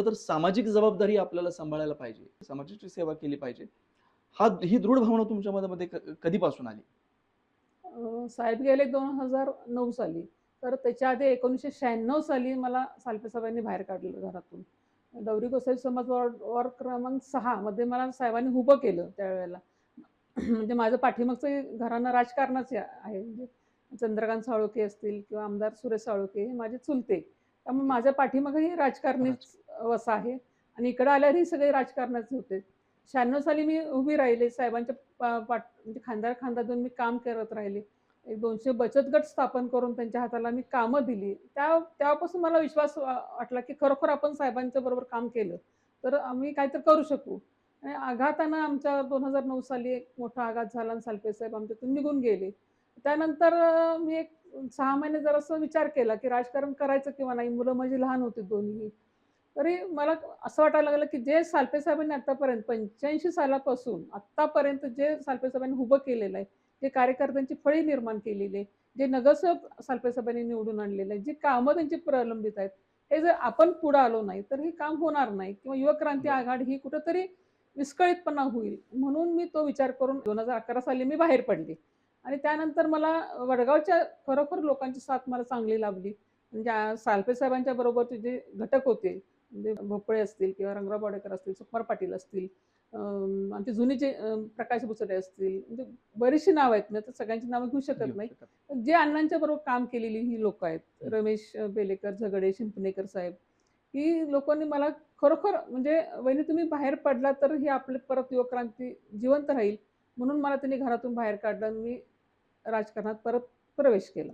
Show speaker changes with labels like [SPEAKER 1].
[SPEAKER 1] खरं तर सामाजिक जबाबदारी आपल्याला सांभाळायला पाहिजे. समाजाची सेवा केली पाहिजे. हा ही दृढ भावना तुमच्या मनामध्ये कधीपासून आली?
[SPEAKER 2] साहेब गेले दोन हजार नऊ साली. तर त्याच्या आधी एकोणीसशे शहाण्णव साली मला सालपे साहेबांनी बाहेर काढलं घरातून. डवरी गोसावी समाज वॉर्ड वॉर्ड क्रमांक सहा मध्ये मला साहेबांनी उभं केलं त्यावेळेला. म्हणजे माझं पाठीमागचं घराणं राजकारणाचे आहे. म्हणजे चंद्रकांत साळोखे असतील किंवा आमदार सुरेश साळोखे हे माझे चुलते. त्यामुळे माझ्या पाठीमागही राजकारणीच वसा आहे. आणि इकडं आल्यावरही सगळे राजकारणाचे होते. शहाण्णव साली मी उभी राहिले साहेबांच्या पाठ म्हणजे खांदार खांदातून मी काम करत राहिले. एक दोनशे बचत गट स्थापन करून त्यांच्या हाताला मी कामं दिली. त्या तेव्हापासून मला विश्वास वाटला की खरोखर आपण साहेबांच्या बरोबर काम केलं तर आम्ही काहीतरी करू शकू. आणि आघातानं आमच्या दोन हजार नऊ साली एक मोठा आघात झाला आणि सालपे साहेब आमच्यातून निघून गेले. त्यानंतर मी एक सहा महिने जरासं विचार केला की राजकारण करायचं किंवा नाही? मुलं माझी लहान होती दोन्ही. तरी मला असं वाटायला लागलं की जे सालपे साहेबांनी आतापर्यंत पंच्याऐंशी सालापासून आत्तापर्यंत जे सालपे साहेबांनी उभं केलेलं आहे जे कार्यकर्त्यांची फळी निर्माण केलेली आहे जे नगरसेवक सालपे साहेबांनी निवडून आणलेलं आहे जी कामं त्यांची प्रलंबित आहेत हे जर आपण पुढं आलो नाही तर हे काम होणार नाही. किंवा युवक क्रांती आघाडी ही कुठंतरी विस्कळीतपणा होईल म्हणून मी तो विचार करून दोन हजार अकरा साली मी बाहेर पडले. आणि त्यानंतर मला वडगावच्या खरोखर लोकांची साथ मला चांगली लाभली. म्हणजे साहेबांच्या बरोबरचे जे घटक होते म्हणजे भोपळे असतील किंवा रंगराव पाडेकर असतील सुकुमार पाटील असतील आमचे जुने जे प्रकाश बुचडे असतील म्हणजे बरीचशी नावं आहेत. मी तर सगळ्यांची नावं घेऊ शकत नाही. जे अण्णांच्या बरोबर काम केलेली ही लोक आहेत रमेश बेलेकर झगडे शिंपणेकर साहेब ही लोकांनी मला खरोखर म्हणजे वहिनी तुम्ही बाहेर पडला तर ही आपली परत युवक क्रांती जिवंत राहील म्हणून मला त्यांनी घरातून बाहेर काढलं आणि मी राजकारणात परत प्रवेश केला.